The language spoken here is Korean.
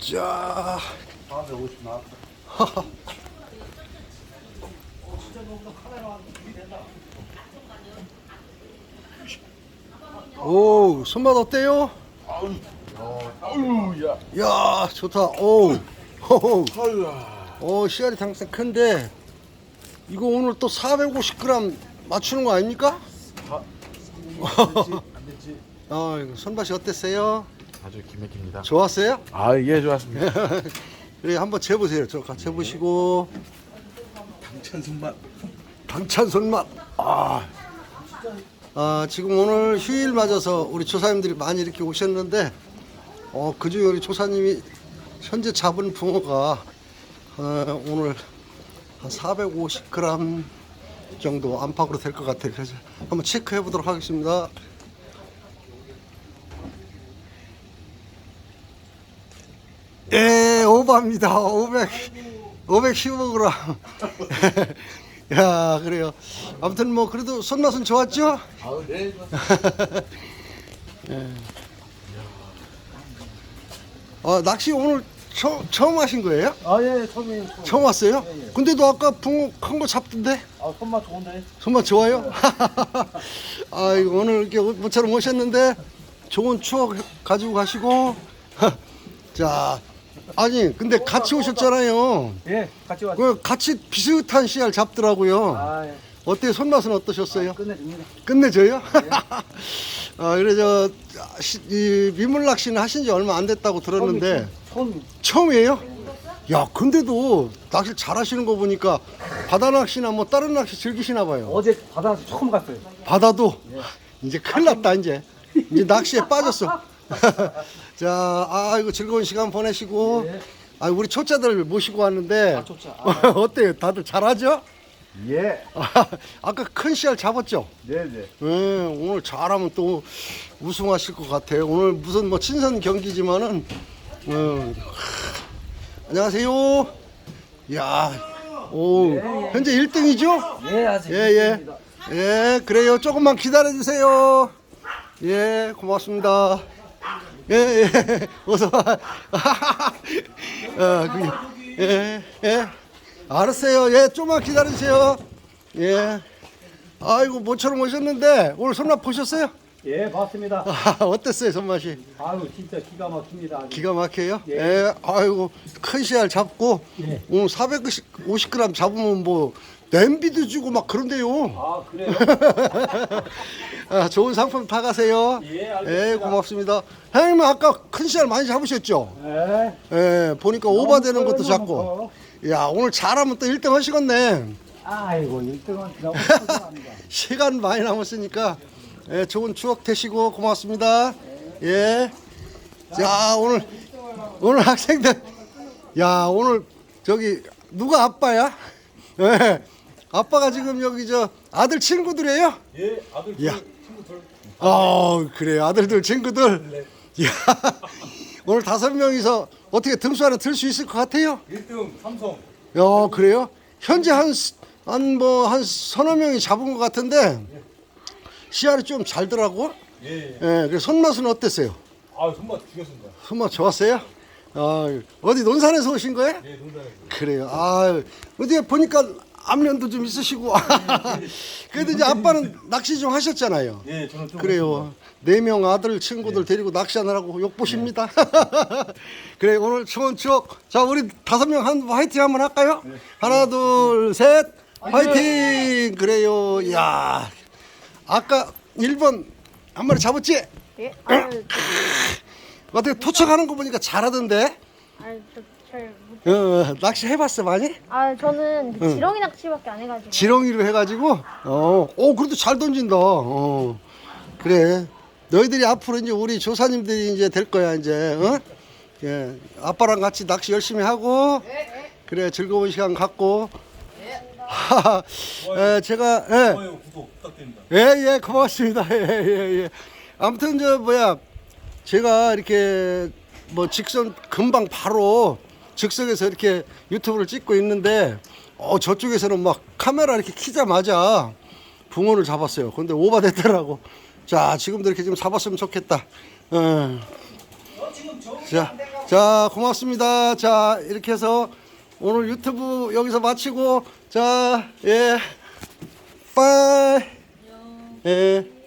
자, 450 나왔다. 오, 손맛 어때요? 아유, 야. 야, 좋다. 오, 호호. 오, 씨알이 당장 큰데, 이거 오늘 또 450g 맞추는 거 아닙니까? 안 됐지. 어, 이거 손맛이 어땠어요? 아주 기맥입니다. 좋았어요? 아, 예, 좋았습니다. 그래, 한번 재보세요. 저 같이 해보시고. 당찬 손맛. 당찬 손맛. 아. 아, 지금 오늘 휴일 맞아서 우리 조사님들이 많이 이렇게 오셨는데, 어, 그 중에 우리 조사님이 현재 잡은 붕어가, 어, 오늘 한 450g 정도 안팎으로 될 것 같아요. 그래서 한번 체크해 보도록 하겠습니다. 예, 오버입니다. 500, 515g. 야, 그래요. 아무튼 뭐, 그래도 손맛은 좋았죠? 아, 네, 좋았습니다. 어, 낚시 오늘 처, 처음 하신 거예요? 아, 예, 처음에. 처음 왔어요? 근데도 아까 붕어 큰 거 잡던데? 아, 손맛 좋은데. 손맛 좋아요? 아이고, 오늘 이렇게 모처럼 오셨는데, 좋은 추억 가지고 가시고, 자, 아니, 근데 같이 오셨잖아요. 예, 같이 왔. 그 같이 비슷한 씨알 잡더라고요. 아, 예. 어때요? 손맛은 어떠셨어요? 끝내줍니다. 끝내줘요? 아, 그래, 저, 시- 이 민물 낚시는 하신 지 얼마 안 됐다고 들었는데, 처음. 처음이에요? 야, 근데도 낚시 잘 하시는 거 보니까 바다 낚시나 뭐 다른 낚시 즐기시나 봐요. 어제 바다에서 처음 갔어요. 바다도 이제 큰일 났다, 이제. 이제 낚시에 빠졌어. 자, 아, 이거 즐거운 시간 보내시고, 예. 아, 우리 초짜들 모시고 왔는데, 아, 초짜. 아. 어때요? 다들 잘하죠? 예. 아까 큰 씨알 잡았죠? 네, 네. 네, 오늘 잘하면 또 우승하실 것 같아요. 오늘 무슨 뭐 친선 경기지만은, 어, 하, 안녕하세요. 야, 오, 현재 1등이죠? 예, 아직. 예, 예. 예, 그래요. 조금만 기다려 주세요. 예, 고맙습니다. 예, 예, 어서 와. 어, 그, 예, 예. 알았어요. 예, 좀만 기다려주세요. 예. 아이고, 모처럼 오셨는데, 오늘 손맛 보셨어요? 예, 봤습니다. 아, 어땠어요, 손맛이? 아유, 진짜 기가 막힙니다. 아주. 기가 막혀요? 예. 예. 아이고, 큰 씨알 잡고, 예. 오늘 450g 잡으면 뭐, 냄비도 주고 막 그런데요. 아, 그래요? 아, 좋은 상품 다 가세요. 예, 알겠습니다. 예, 고맙습니다. 형님 아까 큰 씨알 많이 잡으셨죠? 예. 예, 보니까 오바되는 것도 잡고. 야, 오늘 잘하면 또 1등 하시겠네. 아이고, 1등은 너무 감사합니다. 시간 많이 남았으니까 예, 좋은 추억 되시고 고맙습니다. 예. 자, 오늘 오늘 학생들 야, 오늘 저기 누가 아빠야? 예. 아빠가 지금 여기 저 아들 친구들이에요? 예, 아들 야. 친구들. 어, 그래 아들들 친구들. 야, 오늘 다섯 명이서 어떻게 등수 하나 들 수 있을 것 같아요? 1등 삼성. 야, 그래요? 현재 한한뭐 한 서너 명이 잡은 것 같은데 씨알이 좀 잘더라고. 예. 예, 그래서 손맛은 어땠어요? 아, 손맛 죽였습니다. 손맛 좋았어요? 아, 어디 논산에서 오신 거예요? 예, 농담이고. 그래요. 아, 어디 보니까 안면도 좀 있으시고. 그래도 이제 아빠는 낚시 좀 하셨잖아요. 예, 저는 좀 그래요. 네 명 아들 친구들 데리고 낚시하느라고 욕 보십니다. 그래 오늘 좋은 추억. 자 우리 다섯 명 한 화이팅 한번 할까요? 하나 둘 셋 화이팅. 그래요. 야 아까 1번 한 마리 잡았지? 예? 아유, 어떻게 토착하는 거 보니까 잘하던데. 아유, 저 잘 못. 어, 낚시 해봤어 많이? 아, 저는 그 지렁이 낚시밖에 안 해가지고. 지렁이로 해가지고 어, 오 그래도 잘 던진다. 어, 그래. 너희들이 앞으로 이제 우리 조사님들이 이제 될 거야 이제. 어? 예, 아빠랑 같이 낚시 열심히 하고. 그래 즐거운 시간 갖고. 하하, 예, 제가 예, 좋아요, 구독 부탁드립니다. 예, 예, 고맙습니다. 예, 예, 예. 아무튼 저 뭐야, 제가 이렇게 뭐 직선 금방 바로 즉석에서 이렇게 유튜브를 찍고 있는데, 어 저쪽에서는 막 카메라 이렇게 키자마자 붕어를 잡았어요. 근데 오바됐더라고. 자, 지금도 이렇게 좀 잡았으면 좋겠다. 어. 자, 자, 고맙습니다. 자, 이렇게 해서 오늘 유튜브 여기서 마치고, 자, 예, 빠이. 예.